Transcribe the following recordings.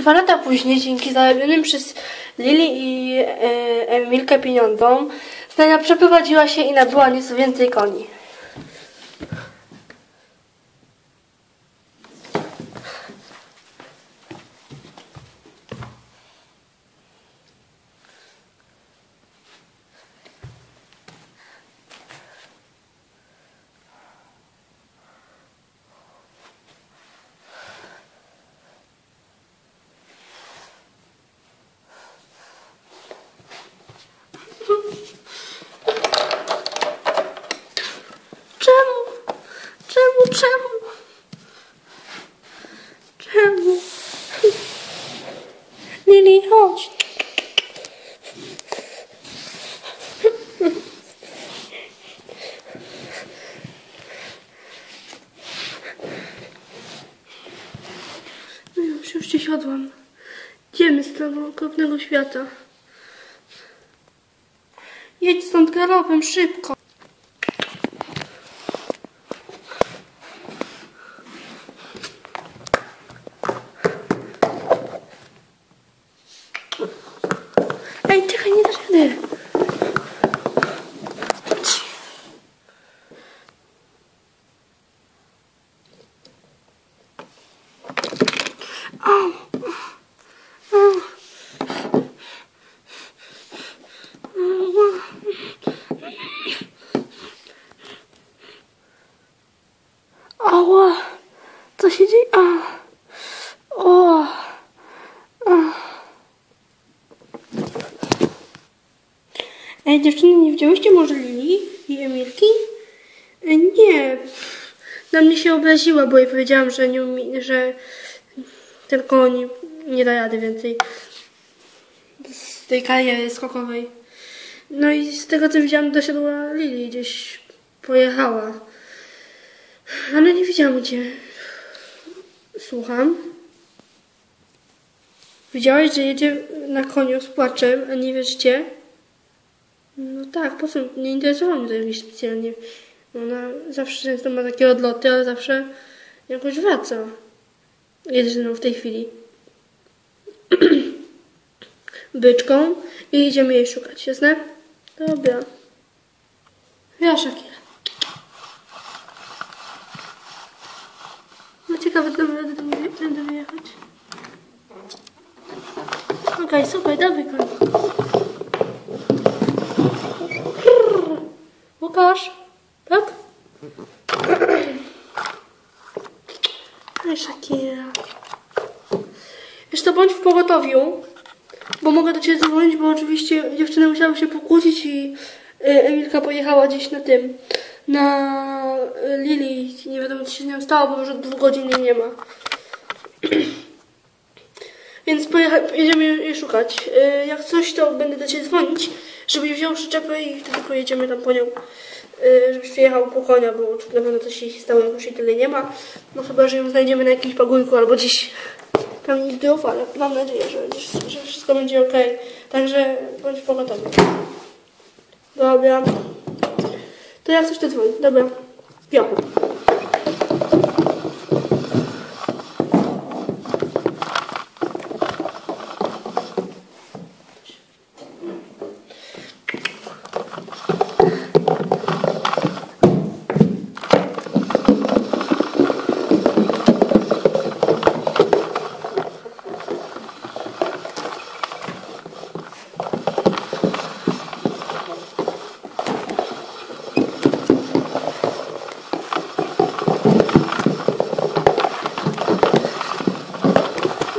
Dwa lata później, dzięki zarobionym przez Lili i e, Emilkę pieniądzom, Znania przeprowadziła się i nabyła nieco więcej koni. Lili, chodź. No już, już ci siadłam. Idziemy z tego okropnego świata. Jedź stąd galopem, szybko. Ej, czekaj, nie dasz rady. Au. Au. Ała. Co się dzieje? A. O. A. Ej, dziewczyny, nie widziałyście może Lili i Emilki? E, Nie. Na mnie się obraziła, bo jej powiedziałam, że nie umie, że tylko oni nie da rady więcej z tej kariery skokowej. No i z tego co widziałam, dosiadła Lili, gdzieś pojechała. Ale nie widziałam gdzie. Słucham. Widziałaś, że jedzie na koniu z płaczem, a nie wiesz gdzie? No tak, po co? Nie interesowało mnie to specjalnie. Ona zawsze często ma takie odloty, ale zawsze jakoś wraca. Jest ze mną w tej chwili. Byczką i idziemy jej szukać, jasne? Dobra. Ja, Shakira. No ciekawe, czy będę do mnie będę wyjechać. Okej, super, dawaj koń. Łukasz, tak? Ej, Shakira. Wiesz co, bądź w pogotowiu, bo mogę do Ciebie zadzwonić, bo oczywiście dziewczyny musiały się pokłócić i y, Emilka pojechała gdzieś na tym, na y, Lili. Nie wiadomo, co się z nią stało, bo już od dwóch godzin jej nie ma. Więc pojecha- jedziemy jej szukać. Y, Jak coś, to będę do Ciebie dzwonić, żebyś wziął przyczepę i wtedy pojedziemy tam po nią. Y, Żebyś przyjechał po konia, bo na pewno coś się stało, jak już jej tyle nie ma. No chyba, że ją znajdziemy na jakimś pagórku albo gdzieś tam nic zdrów, ale mam nadzieję, że, że, wszystko będzie ok. Także bądź pogotowy. Dobra. To jak coś to dzwoni. Dobra. Ja.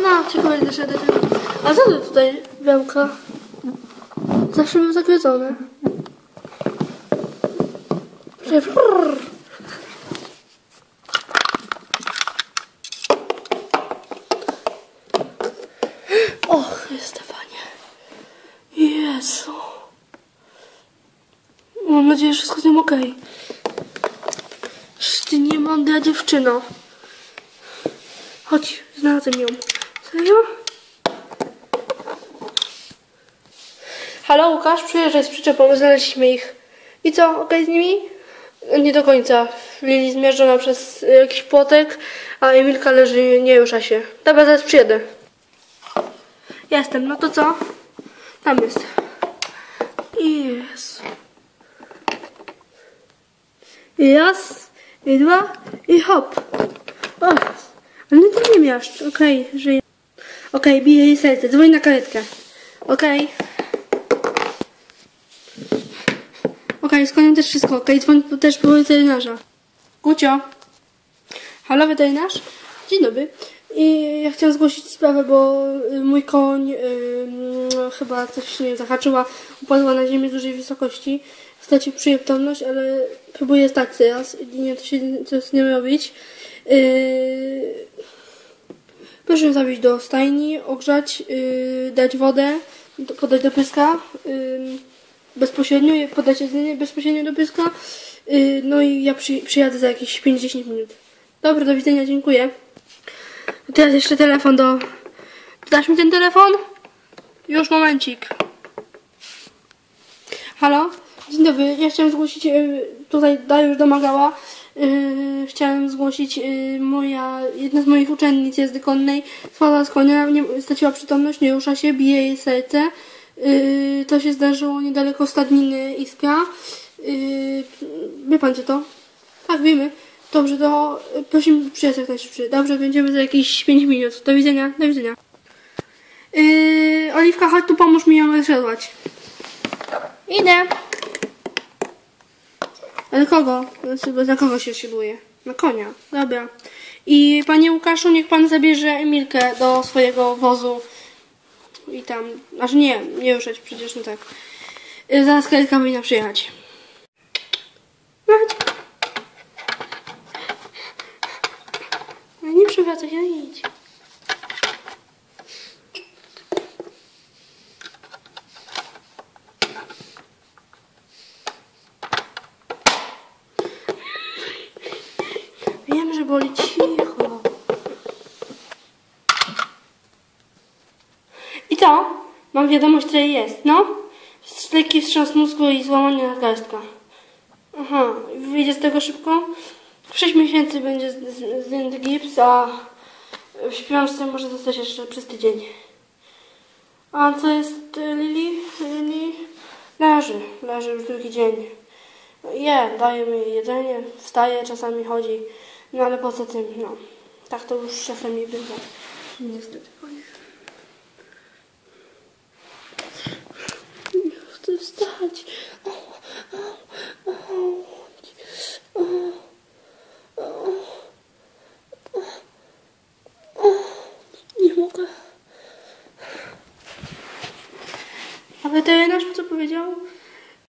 No, ciekawe ile doszedł do tego. A co to tutaj wełka? Zawsze był. Brrr. Och, Stefanie. Jezu. Mam nadzieję, że wszystko z nią okej. Okay. Ty nie mądra dziewczyno. Chodź, znalazłem ją. Serio? Halo, Łukasz, przyjeżdżaj z przyczepą, znaleźliśmy ich. I co, okej z nimi? Nie do końca. Lili zmierzona przez y, jakiś płotek, a Emilka leży, nie rusza się. Dobra, zaraz przyjedę. Jestem, no to co? Tam jest. Jest. Raz, i dwa, i hop. O, ale nie miałeś. Okej, żyję. Okej, bije jej serce. Dzwoń na karetkę. Okej. Okej, z koniem też wszystko. Okej, dzwoń też po weterynarza. Gucio. Halo, weterynarz? Dzień dobry. I ja chciałam zgłosić sprawę, bo y, mój koń y, mm, chyba coś nie zahaczyła, upadła na ziemię z dużej wysokości. Stracił przyjemność, ale próbuję stać teraz i nie wiem, co, się, co z nim robić. Yy, proszę ją zawieźć do stajni, ogrzać, yy, dać wodę, podać do pyska. Yy, bezpośrednio, je- podać jedzenie bezpośrednio do pyska. Yy, no i ja przy, przyjadę za jakieś 5-10 minut. Dobra, do widzenia, dziękuję. Teraz jeszcze telefon do... Dasz mi ten telefon? Już momencik. Halo? Dzień dobry, ja chciałem zgłosić, y, tutaj Dariusz domagała, y, chciałem zgłosić, y, moja, jedna z moich uczennic jazdy konnej spadła z konia, nie, straciła przytomność, nie rusza się, bije jej serce. Y, to się zdarzyło niedaleko stadniny Iskra. Y, wie pan co to? Tak, wiemy. Dobrze, to y, prosimy przyjechać jak najszybciej. Dobrze, będziemy za jakieś 5 minut. Do widzenia, do widzenia. Yy, Oliwka, chodź tu, pomóż mi ją rozsiadłać. Idę. Ale kogo? Znaczy, Na kogo się siedluje? Na konia. Dobra. I panie Łukaszu, niech pan zabierze Emilkę do swojego wozu. I tam. Aż nie, nie ruszać przecież, no tak. Yy, zaraz karetka powinna przyjechać. No nie przewracaj się, idź. Wiem, że boli cicho. I co? Mam wiadomość, jej jest. No? Lekki wstrząs mózgu i złamanie nadgarstka. Aha, wyjdzie z tego szybko? W 6 miesięcy będzie z- z- zdjęty gips, a w śpiączce może zostać jeszcze przez tydzień. A co jest y, Lili? Lili leży, leży już drugi dzień. Je, daje mi jedzenie, wstaje, czasami chodzi, no ale poza tym, no, tak to już czasami bywa. Niestety. Nie